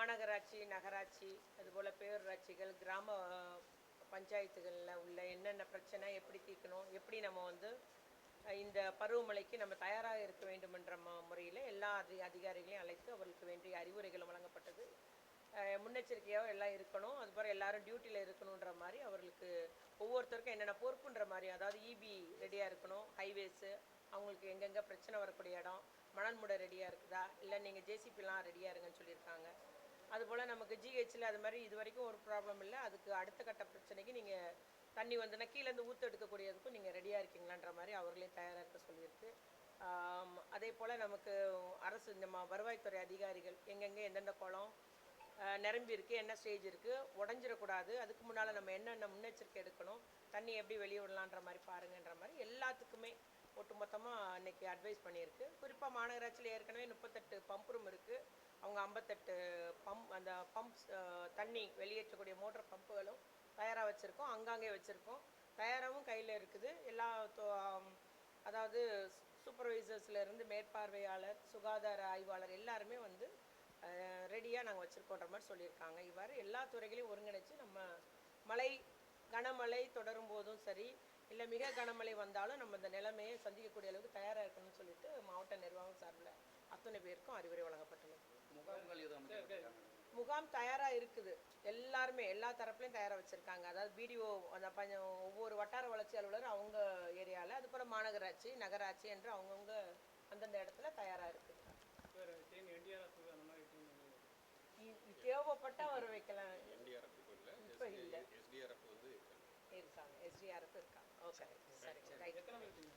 மாநகராட்சி நகராட்சி அதுபோல் பேரூராட்சிகள் கிராம பஞ்சாயத்துகளில் உள்ள என்னென்ன பிரச்சனை எப்படி தீர்க்கணும் எப்படி நம்ம வந்து இந்த பருவமழைக்கு நம்ம தயாராக இருக்க வேண்டுமென்ற ம- முறையில் எல்லா அதி அதிகாரிகளையும் அழைத்து அவர்களுக்கு வேண்டிய அறிவுரைகளும் வழங்கப்பட்டது. முன்னெச்சரிக்கையாக எல்லாம் இருக்கணும். அதுபோல் எல்லாரும் டியூட்டியில் இருக்கணுன்ற மாதிரி அவர்களுக்கு ஒவ்வொருத்தருக்கும் என்னென்ன பொறுப்புன்ற மாதிரி அதாவது இபி ரெடியாக இருக்கணும் ஹைவேஸு அவங்களுக்கு எங்கெங்கே பிரச்சனை வரக்கூடிய இடம் மணல் மூட ரெடியாக இருக்குதா இல்லை நீங்கள் ஜேசிபிலாம் ரெடியாக இருக்குது அதுபோல் நமக்கு ஜிஹெச்சில் அது மாதிரி இது வரைக்கும் ஒரு ப்ராப்ளம் இல்லை. அதுக்கு அடுத்த கட்ட பிரச்சனைக்கு நீங்கள் தண்ணி வந்துன்னா கீழேருந்து ஊற்று எடுக்கக்கூடியதுக்கும் நீங்கள் ரெடியாக இருக்கீங்களான்ற மாதிரி அவர்களே தயாராக இருக்க சொல்லியிருக்கு. அதே போல் நமக்கு அரசு இந்த வருவாய்த்துறை அதிகாரிகள் எங்கெங்கே எந்தெந்த குளம் நிரம்பி இருக்குது என்ன ஸ்டேஜ் இருக்குது உடஞ்சிடக்கூடாது. அதுக்கு முன்னால் நம்ம என்னென்ன முன்னெச்சரிக்கை எடுக்கணும் தண்ணி எப்படி வெளியே விடலான்ற மாதிரி பாருங்கன்ற மாதிரி எல்லாத்துக்குமே ஒட்டுமொத்தமாக இன்னைக்கு அட்வைஸ் பண்ணியிருக்கு. குறிப்பாக மாநகராட்சியில் ஏற்கனவே முப்பத்தெட்டு பம்ப் ரூம் இருக்குது அவங்க ஐம்பத்தெட்டு பம்ப் அந்த பம்ப்ஸ் தண்ணி வெளியேற்றக்கூடிய மோட்டர் பம்புகளும் தயாராக வச்சுருக்கோம். அங்காங்கே வச்சுருக்கோம். தயாராகவும் கையில் இருக்குது. எல்லா தொ- அதாவது சூப்பர்வைசர்ஸ்லேருந்து மேற்பார்வையாளர் சுகாதார ஆய்வாளர் எல்லாருமே வந்து ரெடியாக நாங்கள் வச்சுருக்கோன்ற மாதிரி சொல்லியிருக்காங்க. இவ்வாறு எல்லா துறைகளையும் ஒருங்கிணைச்சு நம்ம மழை கனமழை தொடரும் போதும் சரி இல்லை மிக கனமழை வந்தாலும் நம்ம இந்த நிலைமையை சந்திக்கக்கூடிய அளவுக்கு தயாராக இருக்கணும்னு சொல்லிட்டு மாவட்ட நிர்வாகம் சார்பில் அத்தனை பேருக்கும் அறிவுரை வழங்கப்பட்டது முகாம் தயாராக இருக்குது. எல்லாருமே எல்லா தரப்புலையும் தயாராக வச்சுருக்காங்க. அதாவது பிடிஓ அந்த பஞ்ச ஒவ்வொரு வட்டார வளர்ச்சி அலுவலர் அவங்க ஏரியாவில் அது போல் மாநகராட்சி நகராட்சி என்று அவங்கவுங்க அந்தந்த இடத்துல தயாராக இருக்குது வேறு டீம் என்டிஆர்எஃப் அந்த மாதிரி டீம் இ- தேவைப்பட்டா வர வைக்கலாம். இப்போ இல்லை. இருக்காங்க. எஸ்டிஆர்எஃப் இருக்காங்க. ஓகே சரி ரைட் டீம்